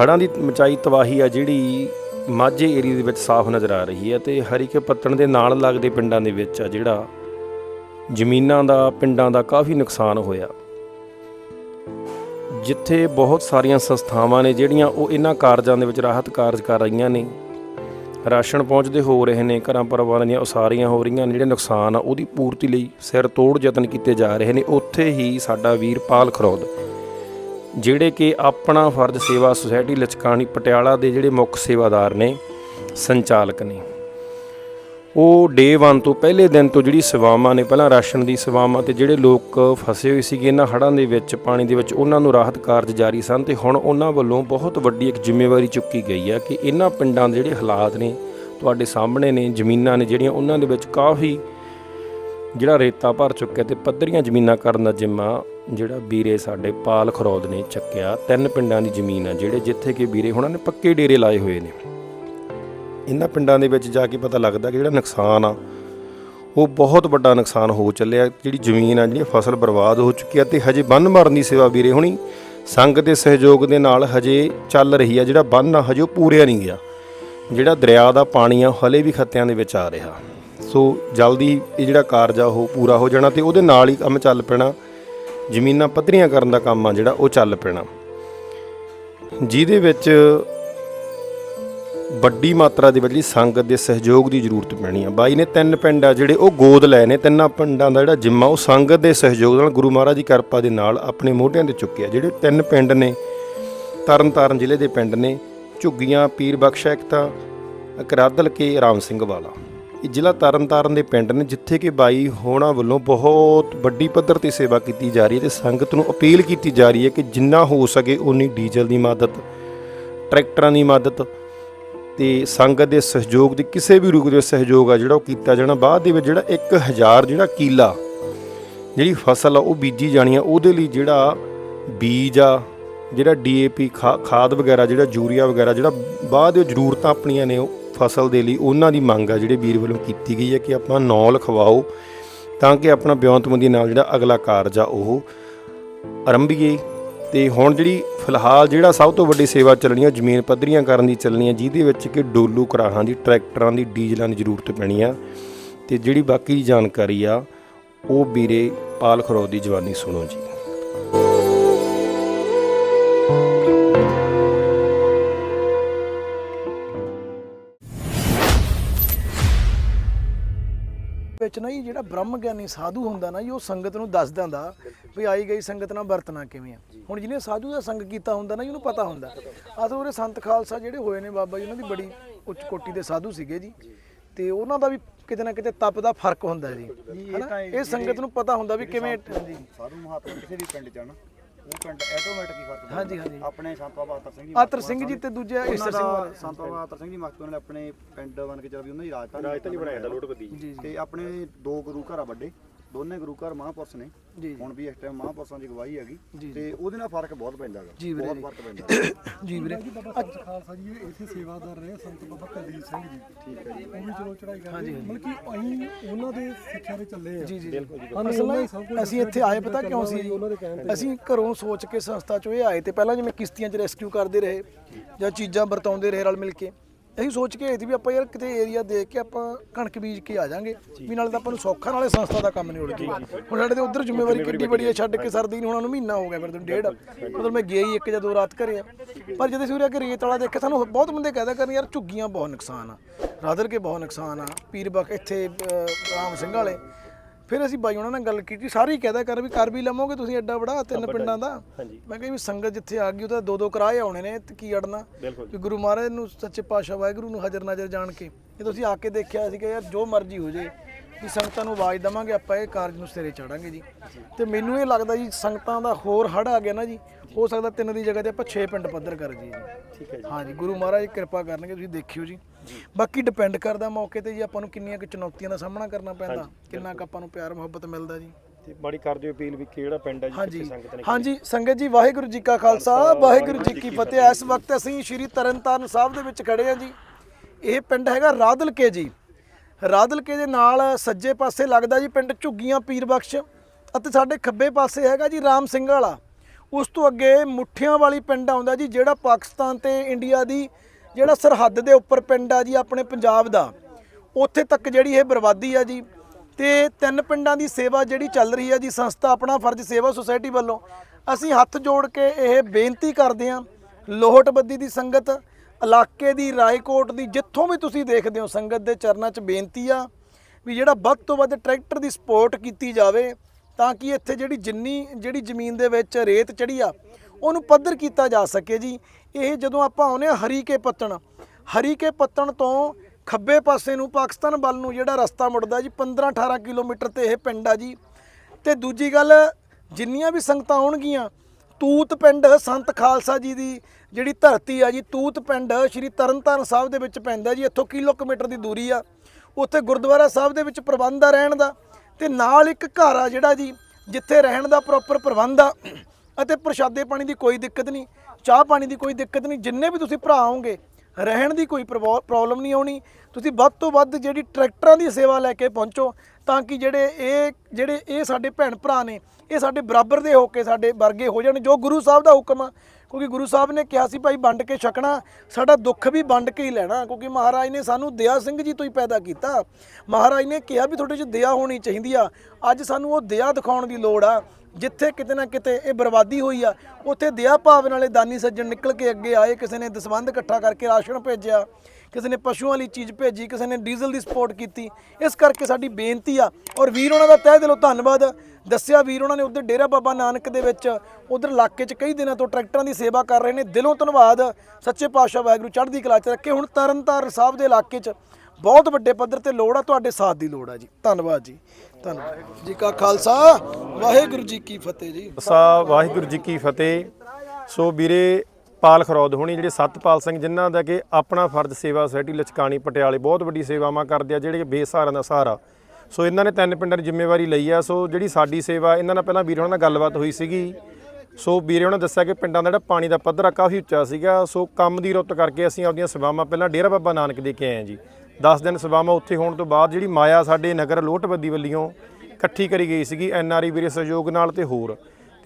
ਹੜ੍ਹਾਂ ਦੀ ਮਚਾਈ ਤਬਾਹੀ ਆ ਜਿਹੜੀ ਮਾਝੇ ਏਰੀਆ ਦੇ ਵਿੱਚ ਸਾਫ਼ ਨਜ਼ਰ ਆ ਰਹੀ ਹੈ ਤੇ ਹਰੀਕੇ ਪੱਤਣ ਦੇ ਨਾਲ ਲੱਗਦੇ ਪਿੰਡਾਂ ਦੇ ਵਿੱਚ ਆ ਜਿਹੜਾ ਜ਼ਮੀਨਾਂ ਦਾ, ਪਿੰਡਾਂ ਦਾ ਕਾਫੀ ਨੁਕਸਾਨ ਹੋਇਆ। ਜਿੱਥੇ ਬਹੁਤ ਸਾਰੀਆਂ ਸੰਸਥਾਵਾਂ ਨੇ ਜਿਹੜੀਆਂ ਉਹ ਇਹਨਾਂ ਕਾਰਜਾਂ ਦੇ ਵਿੱਚ ਰਾਹਤ ਕਾਰਜ ਕਰ ਰਹੀਆਂ ਨੇ, ਰਾਸ਼ਨ ਪਹੁੰਚਦੇ ਹੋ ਰਹੇ ਨੇ, ਘਰਾਂ ਪਰਿਵਾਰਾਂ ਦੀਆਂ ਉਸਾਰੀਆਂ ਹੋ ਰਹੀਆਂ ਨੇ, ਜਿਹੜੇ ਨੁਕਸਾਨ ਆ ਉਹਦੀ ਪੂਰਤੀ ਲਈ ਸਿਰ ਤੋੜ ਯਤਨ ਕੀਤੇ ਜਾ ਰਹੇ ਨੇ। ਉੱਥੇ ਹੀ ਸਾਡਾ ਵੀਰ ਪਾਲ ਖਰੋਦ ਜਿਹੜੇ ਕਿ ਆਪਣਾ ਫਰਜ਼ ਸੇਵਾ ਸੁਸਾਇਟੀ ਲਚਕਾਣੀ ਪਟਿਆਲਾ ਦੇ ਜਿਹੜੇ ਮੁੱਖ ਸੇਵਾਦਾਰ ਨੇ, ਸੰਚਾਲਕ ਨੇ। ਉਹ ਡੇ 1 ਤੋਂ ਪਹਿਲੇ ਦਿਨ ਤੋਂ ਜਿਹੜੀ ਸੇਵਾਵਾਂ ਨੇ, ਪਹਿਲਾਂ ਰਾਸ਼ਨ ਦੀ ਸੇਵਾਵਾਂ ਤੇ ਜਿਹੜੇ ਲੋਕ ਫਸੇ ਹੋਏ ਸੀਗੇ, ਇਹਨਾਂ ਹੜ੍ਹਾਂ ਦੇ ਵਿੱਚ, ਪਾਣੀ ਦੇ ਵਿੱਚ, ਉਹਨਾਂ ਨੂੰ ਰਾਹਤ ਕਾਰਜ ਜਾਰੀ ਸਨ ਤੇ ਹੁਣ ਉਹਨਾਂ ਵੱਲੋਂ ਬਹੁਤ ਵੱਡੀ ਇੱਕ ਜ਼ਿੰਮੇਵਾਰੀ ਚੁੱਕੀ ਗਈ ਹੈ ਕਿ ਇਹਨਾਂ ਪਿੰਡਾਂ ਦੇ ਜਿਹੜੇ ਹਾਲਾਤ ਨੇ, ਤੁਹਾਡੇ ਸਾਹਮਣੇ ਨੇ, ਜ਼ਮੀਨਾਂ ਨੇ ਜਿਹੜੀਆਂ, ਉਹਨਾਂ ਦੇ ਵਿੱਚ ਕਾਫੀ ਜਿਹੜਾ ਰੇਤਾ ਭਰ ਚੁੱਕਿਆ ਤੇ ਪੱਧਰੀਆਂ ਜ਼ਮੀਨਾਂ ਕਰਨ ਦਾ ਜਿੰਮਾ ਜਿਹੜਾ ਵੀਰੇ ਸਾਡੇ ਪਾਲ ਖਰੋਦ ਨੇ ਚੱਕਿਆ, ਤਿੰਨ ਪਿੰਡਾਂ ਦੀ ਜ਼ਮੀਨ ਆ ਜਿਹੜੇ ਜਿੱਥੇ ਕਿ ਵੀਰੇ ਹੁਣਾਂ ਨੇ ਪੱਕੇ ਡੇਰੇ ਲਾਏ ਹੋਏ ਨੇ। ਇਹਨਾਂ ਪਿੰਡਾਂ ਦੇ ਵਿੱਚ ਜਾ ਕੇ ਪਤਾ ਲੱਗਦਾ ਕਿ ਜਿਹੜਾ ਨੁਕਸਾਨ ਆ, ਉਹ ਬਹੁਤ ਵੱਡਾ ਨੁਕਸਾਨ ਹੋ ਚੱਲਿਆ, ਜਿਹੜੀ ਜ਼ਮੀਨ ਆ, ਜਿਹੜੀ ਫਸਲ ਬਰਬਾਦ ਹੋ ਚੁੱਕੀ ਆ ਤੇ ਹਜੇ ਬੰਨ ਮਾਰਨ ਦੀ ਸੇਵਾ ਵੀਰੇ ਹੁਣੀ ਸੰਘ ਦੇ ਸਹਿਯੋਗ ਦੇ ਨਾਲ ਹਜੇ ਚੱਲ ਰਹੀ ਆ, ਜਿਹੜਾ ਬੰਨ ਆ, ਹਜੇ ਉਹ ਪੂਰਿਆ ਨਹੀਂ ਗਿਆ। ਜਿਹੜਾ ਦਰਿਆ ਦਾ ਪਾਣੀ ਆ, ਉਹ ਹਲੇ ਵੀ ਖੱਤਿਆਂ ਦੇ ਵਿੱਚ ਆ ਰਿਹਾ। ਸੋ ਜਲਦੀ ਇਹ ਜਿਹੜਾ ਕਾਰਜ ਆ ਉਹ ਪੂਰਾ ਹੋ ਜਾਣਾ ਤੇ ਉਹਦੇ ਨਾਲ ਹੀ ਕੰਮ ਚੱਲ ਪੈਣਾ। ਜ਼ਮੀਨਾਂ ਪੱਧਰੀਆਂ ਕਰਨ ਦਾ ਕੰਮ ਆ ਜਿਹੜਾ, ਉਹ ਚੱਲ ਪੈਣਾ। ਜਿਹਦੇ ਵਿੱਚ ਵੱਡੀ ਮਾਤਰਾ ਦੇ ਵਿੱਚ ਜਿਹੜੀ ਸੰਗਤ ਦੇ ਸਹਿਯੋਗ ਦੀ ਜ਼ਰੂਰਤ ਪੈਣੀ ਆ। ਬਾਈ ਨੇ ਤਿੰਨ ਪਿੰਡ ਆ ਜਿਹੜੇ ਉਹ ਗੋਦ ਲਏ ਨੇ, ਤਿੰਨਾਂ ਪਿੰਡਾਂ ਦਾ ਜਿਹੜਾ ਜਿੰਮਾ ਉਹ ਸੰਗਤ ਦੇ ਸਹਿਯੋਗ ਨਾਲ, ਗੁਰੂ ਮਹਾਰਾਜ ਦੀ ਕਿਰਪਾ ਦੇ ਨਾਲ ਆਪਣੇ ਮੋਢਿਆਂ ਤੇ ਚੁੱਕਿਆ ਜਿਹੜੇ ਤਿੰਨ ਪਿੰਡ ਨੇ, ਤਰਨਤਾਰਨ ਜ਼ਿਲ੍ਹੇ ਦੇ ਪਿੰਡ ਨੇ, ਝੁੱਗੀਆਂ, ਪੀਰ ਬਖਸ਼ਾ ਇੱਕ ਤਾਂ ਕਰਾਦਲ ਕੇ, ਰਾਮ ਸਿੰਘ ਵਾਲਾ। ਇਹ ਜ਼ਿਲ੍ਹਾ ਤਰਨਤਾਰਨ ਦੇ ਪਿੰਡ ਨੇ, ਜਿੱਥੇ ਕਿ ਬਾਈ ਹੋਣਾ ਵੱਲੋਂ ਬਹੁਤ ਵੱਡੀ ਪੱਧਰ ਤੇ ਸੇਵਾ ਕੀਤੀ ਜਾ ਰਹੀ ਹੈ ਤੇ ਸੰਗਤ ਨੂੰ ਅਪੀਲ ਕੀਤੀ ਜਾ ਰਹੀ ਹੈ ਕਿ ਜਿੰਨਾ ਹੋ ਸਕੇ ਉਨੀ ਡੀਜ਼ਲ ਦੀ ਮਦਦ, ਟਰੈਕਟਰਾਂ ਦੀ ਮਦਦ ਤੇ ਸੰਗਤ ਦੇ ਸਹਿਯੋਗ ਦੀ, ਕਿਸੇ ਵੀ ਰੂਪ ਦੇ ਸਹਿਯੋਗ ਆ ਜਿਹੜਾ ਉਹ ਕੀਤਾ ਜਾਣਾ। ਬਾਅਦ ਦੇ ਵਿੱਚ ਜਿਹੜਾ 1000 ਜਿਹੜਾ ਕੀਲਾ ਜਿਹੜੀ ਫਸਲ ਆ, ਉਹ ਬੀਜੀ ਜਾਣੀ ਆ। ਉਹਦੇ ਲਈ ਜਿਹੜਾ ਬੀਜ ਆ, ਜਿਹੜਾ ਡੀਏਪੀ ਖਾਦ ਵਗੈਰਾ, ਜਿਹੜਾ ਯੂਰੀਆ ਵਗੈਰਾ, ਜਿਹੜਾ ਬਾਅਦ ਦੇ ਜ਼ਰੂਰਤਾਂ ਆਪਣੀਆਂ ਨੇ ਉਹ ਫਸਲ ਦੇ ਲਈ ਉਹਨਾਂ ਦੀ ਮੰਗ ਆ, ਜਿਹੜੇ ਵੀਰ ਵੱਲੋਂ ਕੀਤੀ ਗਈ ਹੈ ਕਿ ਆਪਾਂ ਨੌ ਲਿਖਵਾਓ ਤਾਂ ਕਿ ਆਪਣਾ ਬਿਉਂਤਮੰਦੀ ਨਾਲ ਜਿਹੜਾ ਅਗਲਾ ਕਾਰਜ ਆ ਉਹ ਆਰੰਭੀਏ। ਤੇ ਹੁਣ ਜਿਹੜੀ ਫਿਲਹਾਲ ਜਿਹੜਾ ਸਭ ਤੋਂ ਵੱਡੀ ਸੇਵਾ ਚੱਲਣੀ ਆ, ਜ਼ਮੀਨ ਪੱਧਰੀਆਂ ਕਰਨ ਦੀ ਚੱਲਣੀ ਹੈ ਜਿਹਦੇ ਵਿੱਚ ਕਿ ਡੋਲੂ ਕਰਾਹਾਂ ਦੀ, ਟਰੈਕਟਰਾਂ ਦੀ, ਡੀਜ਼ਲਾਂ ਦੀ ਜ਼ਰੂਰਤ ਪੈਣੀ ਆ। ਤੇ ਜਿਹੜੀ ਬਾਕੀ ਜਾਣਕਾਰੀ ਆ, ਉਹ ਵੀਰੇ ਪਾਲ ਖਰੋਦ ਦੀ ਜਵਾਨੀ ਸੁਣੋ ਜੀ। ਵਿੱਚ ਨਾ ਜੀ ਜਿਹੜਾ ਬ੍ਰਹਮ ਗਿਆਨੀ ਸਾਧੂ ਹੁੰਦਾ ਨਾ ਜੀ ਉਹ ਸੰਗਤ ਨੂੰ ਦੱਸ ਦਿੰਦਾ ਵੀ ਆਈ ਗਈ ਸੰਗਤ ਨਾਲ ਵਰਤਣਾ ਕਿਵੇਂ ਆ। ਹੁਣ ਜਿਹਨੇ ਸਾਧੂ ਦਾ ਸੰਗ ਕੀਤਾ ਹੁੰਦਾ ਨਾ ਜੀ ਉਹਨੂੰ ਪਤਾ ਹੁੰਦਾ। ਤਾਂ ਉਹਦੇ ਸੰਤ ਖਾਲਸਾ ਜਿਹੜੇ ਹੋਏ ਨੇ ਬਾਬਾ ਜੀ ਉਹਨਾਂ ਦੀ ਬੜੀ ਉੱਚ ਕੋਟੀ ਦੇ ਸਾਧੂ ਸੀਗੇ ਜੀ। ਤੇ ਉਹਨਾਂ ਦਾ ਵੀ ਕਿਤੇ ਨਾ ਕਿਤੇ ਤਪ ਦਾ ਫ਼ਰਕ ਹੁੰਦਾ ਜੀ। ਇਹ ਸੰਗਤ ਨੂੰ ਪਤਾ ਹੁੰਦਾ ਵੀ ਕਿਵੇਂ ਸਾਧੂ ਮਹਾਤਮਾ ਕਿਸੇ ਵੀ ਪਿੰਡ ਚ ਉਹ ਪਿੰਡ ਆਟੋਮੈਟਿਕ ਹੀ ਫ਼ਰਕ ਪੈਂਦਾ। ਹਾਂਜੀ ਹਾਂਜੀ। ਆਪਣੇ ਸੰਤ ਬਾਬਾ ਸਿੰਘ ਜੀ ਆਤਰ ਸਿੰਘ ਜੀ ਤੇ ਦੂਜੇ ਈਸ਼ਰ ਸਿੰਘ ਦਾ ਵਾਲੇ। ਸੰਤ ਬਾਬਾ ਬਹਾਦਰ ਸਿੰਘ ਜੀ ਮਖਤੂਮ ਨੇ ਆਪਣੇ ਪਿੰਡ ਬਣ ਕੇ ਚੱਲ ਵੀ ਉਹਨਾਂ ਦੀ ਰਾਜਧਾਨੀ ਰਾਜਧਾਨੀ ਬਣਾਇਆ ਦਾ ਜੀ ਜੀ। ਤੇ ਆਪਣੇ ਦੋ ਗੁਰੂ ਘਰ ਵੱਡੇ। ਦੋਨੇ ਗੁਰੂ ਘਰ ਮਹਾਂਪੁਰਸ਼ ਨੇ। ਜੀ ਹੁਣ ਵੀ ਇਸ ਟਾਈਮ ਮਹਾਂਪੁਰਸ਼ਾਂ ਦੀ ਗਵਾਹੀ ਹੈਗੀ। ਜੀ। ਤੇ ਉਹਦੇ ਨਾਲ ਫ਼ਰਕ ਬਹੁਤ ਪੈਂਦਾ ਹੈਗਾ। ਵੀਰੇ। ਬਹੁਤ। ਫ਼ਰਕ ਪੈਂਦਾ ਜੀ ਵੀਰੇ। ਅੱਜ ਖਾਲਸਾ ਜੀ ਇਹ ਇਸੇ ਸੇਵਾਦਾਰ ਰਹੇ ਸੰਤ ਬਾਬਾ ਕੁਲਦੀਪ ਸਿੰਘ ਜੀ। ਠੀਕ ਹੈ ਜੀ। ਉਹ ਵੀ ਚਲੋ ਚੜਾਈ ਕਰਦੇ ਮਤਲਬ ਕਿ ਅਸੀਂ ਉਹਨਾਂ ਦੇ ਸਿੱਖਿਆ ਤੇ ਚੱਲੇ ਆ। ਜੀ ਜੀ ਅਸਲ ਨਾ ਅਸੀਂ ਇੱਥੇ ਆਏ ਪਤਾ ਕਿਉਂ ਸੀ? ਉਹਨਾਂ ਦੇ ਕਹਿਣ ਅਸੀਂ ਘਰੋਂ ਸੋਚ ਕੇ ਸੰਸਥਾ ਚੋਂ ਇਹ ਆਏ ਤੇ ਪਹਿਲਾਂ ਜਿਵੇਂ ਕਿਸ਼ਤੀਆਂ 'ਚ ਰੈਸਕਿਊ ਕਰਦੇ ਰਹੇ ਜਾਂ ਚੀਜ਼ਾਂ ਵਰਤਾਉਂਦੇ ਰਹੇ ਰਲ ਮਿਲ ਕੇ। ਅਸੀਂ ਸੋਚ ਕੇ ਆਏ ਸੀ ਵੀ ਆਪਾਂ ਯਾਰ ਕਿਤੇ ਏਰੀਆ ਦੇਖ ਕੇ ਆਪਾਂ ਕਣਕ ਬੀਜ ਕੇ ਆ ਜਾਾਂਗੇ। ਵੀ ਨਾਲੇ ਤਾਂ ਆਪਾਂ ਨੂੰ ਸੌਖਾ, ਨਾਲੇ ਸੰਸਥਾ ਦਾ ਕੰਮ ਨਹੀਂ ਉੜ ਜੂਗਾ ਹੁਣ ਸਾਡੇ ਤੇ ਉਧਰ ਜ਼ਿੰਮੇਵਾਰੀ ਕਿੱਡੀ ਬੜੀ ਹੈ, ਛੱਡ ਕੇ ਸਰਦੀ ਨੂੰ ਉਹਨਾਂ ਨੂੰ ਮਹੀਨਾ ਹੋ ਗਿਆ ਫਿਰ ਤੁਹਾਨੂੰ ਡੇਢ। ਮਤਲਬ ਮੈਂ ਗਿਆ ਹੀ ਇੱਕ ਜਾਂ ਦੋ ਰਾਤ ਘਰੇ ਆ। ਪਰ ਜਦੋਂ ਅਸੀਂ ਆ ਕੇ ਰੇਤ ਵਾਲਾ ਦੇਖਿਆ, ਸਾਨੂੰ ਬਹੁਤ ਬੰਦੇ ਕਹਿਦਾ ਕਰਨ, ਯਾਰ ਝੁੱਗੀਆਂ ਬਹੁਤ ਨੁਕਸਾਨ ਆ ਰਾਦਲ ਕੇ ਬਹੁਤ ਨੁਕਸਾਨ ਆ, ਪੀਰ ਬਖ ਇੱਥੇ ਰਾਮ ਸਿੰਘ ਵਾਲੇ। ਫਿਰ ਅਸੀਂ ਬਾਈ ਉਹਨਾਂ ਨਾਲ ਗੱਲ ਕੀਤੀ ਸਾਰੇ ਹੀ ਕਹਿਦਾ ਕਰ ਵੀ ਕਰ ਵੀ ਲਵੋਗੇ ਤੁਸੀਂ ਐਡਾ ਬੜਾ ਤਿੰਨ ਪਿੰਡਾਂ ਦਾ। ਮੈਂ ਕਿਹਾ ਵੀ ਸੰਗਤ ਜਿੱਥੇ ਆ ਗਈ ਉਹ ਤਾਂ ਦੋ ਦੋ ਕਿਰਾਏ ਆਉਣੇ ਨੇ ਤੇ ਕੀ ਅੜਨਾ। ਵੀ ਗੁਰੂ ਮਹਾਰਾਜ ਨੂੰ ਸੱਚੇ ਪਾਤਸ਼ਾਹ ਵਾਹਿਗੁਰੂ ਨੂੰ ਹਾਜ਼ਰ ਨਾਜ਼ਰ ਜਾਣ ਕੇ। ਜੇ ਤੁਸੀਂ ਆ ਕੇ ਦੇਖਿਆ ਸੀ ਕਿ ਯਾਰ ਜੋ ਮਰਜ਼ੀ ਹੋ ਜੇ। ਵੀ ਸੰਗਤਾਂ ਨੂੰ ਆਵਾਜ਼ ਦਵਾਂਗੇ ਆਪਾਂ ਇਹ ਕਾਰਜ ਨੂੰ ਸਿਰੇ ਚਾੜਾਂਗੇ ਜੀ। ਤੇ ਮੈਨੂੰ ਇਹ ਲੱਗਦਾ ਜੀ ਸੰਗਤਾਂ ਦਾ ਹੋਰ ਹੜ ਆ ਗਿਆ ਨਾ ਜੀ ਹੋ ਸਕਦਾ ਤਿੰਨ ਦੀ ਜਗ੍ਹਾ ਤੇ ਆਪਾਂ 6 ਪਿੰਡ ਪੱਧਰ ਕਰ ਜੀ। ਠੀਕ ਹੈ ਜੀ। ਹਾਂ ਜੀ ਗੁਰੂ ਮਹਾਰਾਜ ਕਿਰਪਾ ਕਰਨਗੇ ਤੁਸੀਂ ਦੇਖਿਓ ਜੀ। ਬਾਕੀ ਡਿਪੈਂਡ ਕਰਦਾ ਮੌਕੇ ਤੇ ਜੀ ਆਪਾਂ ਨੂੰ ਕਿੰਨੀਆਂ ਕਿ ਚੁਣੌਤੀਆਂ ਦਾ ਸਾਹਮਣਾ ਕਰਨਾ ਪੈਂਦਾ ਕਿੰਨਾ ਕੁ ਆਪਾਂ ਨੂੰ ਪਿਆਰ ਮੁਹੱਬਤ ਮਿਲਦਾ ਜੀ। ਤੇ ਬੜੀ ਕਰਦੇ ਅਪੀਲ ਵੀ ਕਿਹੜਾ ਪਿੰਡ ਹੈ ਜੀ ਸੰਗਤ ਨੇ ਹਾਂਜੀ ਸੰਗਤ ਜੀ ਵਾਹਿਗੁਰੂ ਜੀ ਕਾ ਖਾਲਸਾ ਵਾਹਿਗੁਰੂ ਜੀ ਕੀ ਫਤਿਹ। ਇਸ ਵਕਤ ਅਸੀਂ ਸ਼੍ਰੀ ਤਰਨਤਾਰਨ ਸਾਹਿਬ ਦੇ ਵਿੱਚ ਖੜੇ ਹਾਂ ਜੀ। ਇਹ ਪਿੰਡ ਹੈਗਾ ਰਾਦਲਕੇ ਜੀ। ਰਾਦਲਕੇ ਦੇ ਨਾਲ ਸੱਜੇ ਪਾਸੇ ਲੱਗਦਾ ਜੀ ਪਿੰਡ ਝੁੱਗੀਆਂ ਪੀਰ ਬਖਸ਼ ਅਤੇ ਸਾਡੇ ਖੱਬੇ ਪਾਸੇ ਹੈਗਾ ਜੀ ਰਾਮ ਸਿੰਘ ਵਾਲਾ। ਉਸ ਤੋਂ ਅੱਗੇ ਮੁੱਠਿਆਂ ਵਾਲੀ ਪਿੰਡ ਆਉਂਦਾ ਜੀ, ਜਿਹੜਾ ਪਾਕਿਸਤਾਨ ਤੇ ਇੰਡੀਆ ਦੀ ਜਿਹੜਾ ਸਰਹੱਦ ਦੇ ਉੱਪਰ ਪਿੰਡ ਆ ਜੀ, ਆਪਣੇ ਪੰਜਾਬ ਦਾ। ਉੱਥੇ ਤੱਕ ਜਿਹੜੀ ਇਹ ਬਰਬਾਦੀ ਆ ਜੀ, ਤੇ ਤਿੰਨ ਪਿੰਡਾਂ ਦੀ ਸੇਵਾ ਜਿਹੜੀ ਚੱਲ ਰਹੀ ਹੈ ਜੀ, ਸੰਸਥਾ ਆਪਣਾ ਫਰਜ਼ ਸੇਵਾ ਸੁਸਾਇਟੀ ਵੱਲੋਂ। ਅਸੀਂ ਹੱਥ ਜੋੜ ਕੇ ਇਹ ਬੇਨਤੀ ਕਰਦੇ ਹਾਂ, ਲੋਹਟਬੱਦੀ ਦੀ ਸੰਗਤ ਇਲਾਕੇ ਦੀ ਰਾਏਕੋਟ ਦੀ, ਜਿੱਥੋਂ ਵੀ ਤੁਸੀਂ ਦੇਖਦੇ ਹੋ ਸੰਗਤ ਦੇ ਚਰਨਾਂ 'ਚ ਬੇਨਤੀ ਆ ਵੀ ਜਿਹੜਾ ਵੱਧ ਤੋਂ ਵੱਧ ਟਰੈਕਟਰ ਦੀ ਸਪੋਰਟ ਕੀਤੀ ਜਾਵੇ, ਤਾਂ ਕਿ ਇੱਥੇ ਜਿਹੜੀ ਜਿੰਨੀ, ਜਿਹੜੀ ਜ਼ਮੀਨ ਦੇ ਵਿੱਚ ਰੇਤ ਚੜੀ ਆ, ਉਹਨੂੰ ਪੱਧਰ ਕੀਤਾ ਜਾ ਸਕੇ ਜੀ। ਇਹ ਜਦੋਂ ਆਪਾਂ ਆਉਨੇ ਆ ਹਰੀਕੇ ਪੱਤਣ ਹਰੀਕੇ ਪੱਤਣ ਤੋਂ ਖੱਬੇ ਪਾਸੇ ਨੂੰ ਪਾਕਿਸਤਾਨ ਵੱਲ ਨੂੰ ਜਿਹੜਾ ਰਸਤਾ ਮੁੜਦਾ ਜੀ 15 18 ਕਿਲੋਮੀਟਰ ਤੇ ਇਹ ਪਿੰਡ ਆ ਜੀ। ਤੇ ਦੂਜੀ ਗੱਲ, ਜਿੰਨੀਆਂ ਵੀ ਸੰਗਤਾਂ ਆਉਣਗੀਆਂ, ਤੂਤ ਪਿੰਡ ਸੰਤ ਖਾਲਸਾ ਜੀ ਦੀ ਜਿਹੜੀ ਧਰਤੀ ਆ ਜੀ, ਤੂਤ ਪਿੰਡ ਸ਼੍ਰੀ ਤਰਨਤਾਰਨ ਸਾਹਿਬ ਦੇ ਵਿੱਚ ਪੈਂਦਾ ਜੀ, ਇੱਥੋਂ ਕਿਲੋਮੀਟਰ ਦੀ ਦੂਰੀ ਆ। ਉੱਥੇ ਗੁਰਦੁਆਰਾ ਸਾਹਿਬ ਦੇ ਵਿੱਚ ਪ੍ਰਬੰਧ ਆ ਰਹਿਣ ਦਾ ਤੇ ਨਾਲ ਇੱਕ ਘਰ ਆ ਜਿਹੜਾ ਜੀ, ਜਿੱਥੇ ਰਹਿਣ ਦਾ ਪ੍ਰੋਪਰ ਪ੍ਰਬੰਧ ਆ ਅਤੇ ਪ੍ਰਸ਼ਾਦੇ ਪਾਣੀ ਦੀ ਕੋਈ ਦਿੱਕਤ ਨਹੀਂ, ਚਾਹ ਪਾਣੀ ਦੀ ਕੋਈ ਦਿੱਕਤ ਨਹੀਂ, ਜਿੰਨੇ ਵੀ ਤੁਸੀਂ ਭਰਾ ਆਓਗੇ ਰਹਿਣ ਦੀ ਕੋਈ ਪ੍ਰੋਬਲਮ ਨਹੀਂ ਆਉਣੀ। ਤੁਸੀਂ ਵੱਧ ਤੋਂ ਵੱਧ ਜਿਹੜੀ ਟਰੈਕਟਰਾਂ ਦੀ ਸੇਵਾ ਲੈ ਕੇ ਪਹੁੰਚੋ ਤਾਂ ਕਿ ਜਿਹੜੇ ਇਹ ਜਿਹੜੇ ਇਹ ਸਾਡੇ ਭੈਣ ਭਰਾ ਨੇ, ਇਹ ਸਾਡੇ ਬਰਾਬਰ ਦੇ ਹੋ ਕੇ ਸਾਡੇ ਵਰਗੇ ਹੋ ਜਾਣ, ਜੋ ਗੁਰੂ ਸਾਹਿਬ ਦਾ ਹੁਕਮ ਆ ਕਿਉਂਕਿ ਗੁਰੂ ਸਾਹਿਬ ਨੇ ਕਿਹਾ ਸੀ, ਭਾਈ ਵੰਡ ਕੇ ਛਕਣਾ, ਸਾਡਾ ਦੁੱਖ ਵੀ ਵੰਡ ਕੇ ਹੀ ਲੈਣਾ। ਕਿਉਂਕਿ ਮਹਾਰਾਜ ਨੇ ਸਾਨੂੰ ਦਇਆ ਸਿੰਘ ਜੀ ਤੋਂ ਹੀ ਪੈਦਾ ਕੀਤਾ। ਮਹਾਰਾਜ ਨੇ ਕਿਹਾ ਵੀ ਤੁਹਾਡੇ 'ਚ ਦਇਆ ਹੋਣੀ ਚਾਹੀਦੀ ਆ। ਅੱਜ ਸਾਨੂੰ ਉਹ ਦਇਆ ਦਿਖਾਉਣ ਦੀ ਲੋੜ ਆ, ਜਿੱਥੇ ਕਿਤੇ ਨਾ ਕਿਤੇ ਇਹ ਬਰਬਾਦੀ ਹੋਈ ਆ, ਉੱਥੇ ਦਇਆ ਭਾਵ ਨਾਲੇ ਦਾਨੀ ਸੱਜਣ ਨਿਕਲ ਕੇ ਅੱਗੇ ਆਏ, ਕਿਸੇ ਨੇ ਦਸਵੰਧ ਇਕੱਠਾ ਕਰਕੇ ਰਾਸ਼ਨ ਭੇਜਿਆ, ਕਿਸੇ ਨੇ ਪਸ਼ੂਆਂ ਵਾਲੀ ਚੀਜ਼ ਭੇਜੀ, ਕਿਸੇ ਨੇ ਡੀਜ਼ਲ ਦੀ ਸਪੋਰਟ ਕੀਤੀ। ਇਸ ਕਰਕੇ ਸਾਡੀ ਬੇਨਤੀ ਆ, ਔਰ ਵੀਰ ਉਹਨਾਂ ਦਾ ਤਹਿ ਦਿਲੋਂ ਧੰਨਵਾਦ। ਦੱਸਿਆ ਵੀਰ ਉਹਨਾਂ ਨੇ ਉਧਰ ਡੇਰਾ ਬਾਬਾ ਨਾਨਕ ਦੇ ਵਿੱਚ, ਉਧਰ ਇਲਾਕੇ 'ਚ ਕਈ ਦਿਨਾਂ ਤੋਂ ਟਰੈਕਟਰਾਂ ਦੀ ਸੇਵਾ ਕਰ ਰਹੇ ਨੇ। ਦਿਲੋਂ ਧੰਨਵਾਦ ਸੱਚੇ ਪਾਤਸ਼ਾਹ ਵਾਹਿਗੁਰੂ, ਚੜ੍ਹਦੀ ਕਲਾ 'ਚ ਰੱਖੇ। ਹੁਣ ਤਰਨਤਾਰਨ ਸਾਹਿਬ ਦੇ ਇਲਾਕੇ 'ਚ ਬਹੁਤ ਵੱਡੇ ਪੱਧਰ ਤੇ ਲੋੜ ਆ, ਤੁਹਾਡੇ ਸਾਥ ਦੀ ਲੋੜ ਆ ਜੀ। ਧੰਨਵਾਦ ਜੀ ਧੰਨਵਾਦ। ਜੀ ਕਾ ਖਾਲਸਾ, ਵਾਹਿਗੁਰੂ ਜੀ ਕੀ ਫਤਿਹ ਜੀ। ਸਾ ਵਾਹਿਗੁਰੂ ਜੀ ਕੀ ਫਤਿਹ। ਸੋ ਵੀਰੇ, ਪਾਲ ਖਰੌਦ ਹੋਣੀ, ਜਿਹੜੇ ਸਤਪਾਲ ਸਿੰਘ ਜਿਨ੍ਹਾਂ ਦਾ ਕਿ ਆਪਣਾ ਫਰਜ਼ ਸੇਵਾ ਸੁਸਾਇਟੀ ਲਚਕਾਣੀ ਪਟਿਆਲੇ, ਬਹੁਤ ਵੱਡੀ ਸੇਵਾਵਾਂ ਕਰਦੇ ਆ, ਜਿਹੜੇ ਕਿ ਬੇਸਹਾਰਾ ਦਾ ਸਹਾਰਾ। ਸੋ ਇਹਨਾਂ ਨੇ ਤਿੰਨ ਪਿੰਡਾਂ ਦੀ ਜ਼ਿੰਮੇਵਾਰੀ ਲਈ ਆ। ਸੋ ਜਿਹੜੀ ਸਾਡੀ ਸੇਵਾ, ਇਹਨਾਂ ਨਾਲ ਪਹਿਲਾਂ ਵੀਰ ਹੋਣਾ ਨਾਲ ਗੱਲਬਾਤ ਹੋਈ ਸੀਗੀ। ਸੋ ਵੀਰੇ ਉਹਨਾਂ ਦੱਸਿਆ ਕਿ ਪਿੰਡਾਂ ਦਾ ਜਿਹੜਾ ਪਾਣੀ ਦਾ ਪੱਧਰ ਆ, ਕਾਫੀ ਉੱਚਾ ਸੀਗਾ। ਸੋ ਕੰਮ ਦੀ ਰੁੱਤ ਕਰਕੇ ਅਸੀਂ ਆਪਦੀਆਂ ਸੇਵਾਵਾਂ ਪਹਿਲਾਂ ਡੇਰਾ ਬਾਬਾ ਨਾਨਕ ਦੇ ਕੇ ਆਏ ਜੀ। 10 ਦਿਨ ਸੇਵਾਵਾਂ ਉੱਥੇ ਹੋਣ ਤੋਂ ਬਾਅਦ ਜਿਹੜੀ ਮਾਇਆ ਸਾਡੇ ਨਗਰ ਲੋਟਬੱਦੀ ਵੱਲੋਂ ਇਕੱਠੀ ਕਰੀ ਗਈ ਸੀਗੀ, ਐਨ ਆਰ ਆਈ ਵੀਰੇ ਸਹਿਯੋਗ ਨਾਲ ਤੇ ਹੋਰ।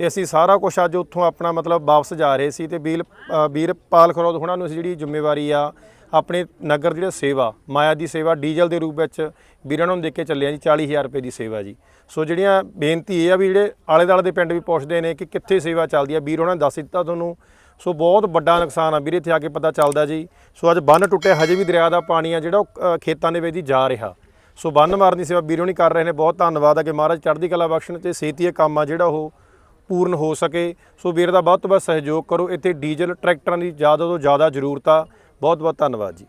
ਤੇ ਅਸੀਂ ਸਾਰਾ ਕੁਝ ਅੱਜ ਉੱਥੋਂ ਆਪਣਾ ਮਤਲਬ ਵਾਪਸ ਜਾ ਰਹੇ ਸੀ ਤੇ ਵੀਰ ਵੀਰ ਪਾਲ ਖਰੋਦ ਹੁਣਾਂ ਨੂੰ ਅਸੀਂ ਜਿਹੜੀ ਜ਼ਿੰਮੇਵਾਰੀ ਆ ਆਪਣੇ ਨਗਰ ਜਿਹੜਾ ਸੇਵਾ ਮਾਇਆ ਦੀ ਸੇਵਾ ਡੀਜ਼ਲ ਦੇ ਰੂਪ ਵਿੱਚ ਵੀਰਾਂ ਨੂੰ ਦੇ ਕੇ ਚੱਲੇ ਆ ਜੀ 40000 ਰੁਪਏ ਦੀ ਸੇਵਾ ਜੀ। ਸੋ ਜਿਹੜੀਆਂ ਬੇਨਤੀ ਇਹ ਆ ਵੀ ਜਿਹੜੇ ਆਲੇ ਦਾਲੇ ਦੇ ਪਿੰਡ ਵੀ ਪੁੱਛਦੇ ਨੇ ਕਿ ਕਿੱਥੇ ਸੇਵਾ ਚੱਲਦੀ ਆ ਵੀਰ ਉਹਨਾਂ ਨੇ ਦੱਸ ਦਿੱਤਾ ਤੁਹਾਨੂੰ। ਸੋ ਬਹੁਤ ਵੱਡਾ ਨੁਕਸਾਨ ਆ ਵੀਰੇ ਇੱਥੇ ਆ ਕੇ ਪਤਾ ਚੱਲਦਾ ਜੀ। ਸੋ ਅੱਜ ਬੰਨ ਟੁੱਟਿਆ ਹਜੇ ਵੀ ਦਰਿਆ ਦਾ ਪਾਣੀ ਆ ਜਿਹੜਾ ਉਹ, ਅ, ਖੇਤਾਂ ਦੇ ਵਿੱਚ ਦੀ ਜਾ ਰਿਹਾ। ਸੋ ਬੰਨ ਮਾਰਨ ਦੀ ਸੇਵਾ ਵੀਰੋ ਨਹੀਂ ਕਰ ਰਹੇ ਨੇ ਬਹੁਤ ਧੰਨਵਾਦ ਆ ਕਿ ਮਹਾਰਾਜ ਚੜ੍ਹਦੀ ਕਲਾ ਬਖਸ਼ਣ ਤੇ ਛੇਤੀ ਇਹ ਕੰਮ ਆ ਜਿਹੜਾ ਉਹ ਪੂਰਨ ਹੋ ਸਕੇ। ਸੋ ਵੀਰ ਦਾ ਵੱਧ ਤੋਂ ਵੱਧ ਸਹਿਯੋਗ ਕਰੋ ਇੱਥੇ ਡੀਜ਼ਲ ਟਰੈਕਟਰਾਂ ਦੀ ਜ਼ਿਆਦਾ ਤੋਂ ਜ਼ਿਆਦਾ ਜ਼ਰੂਰਤ ਆ। ਬਹੁਤ ਬਹੁਤ ਧੰਨਵਾਦ ਜੀ।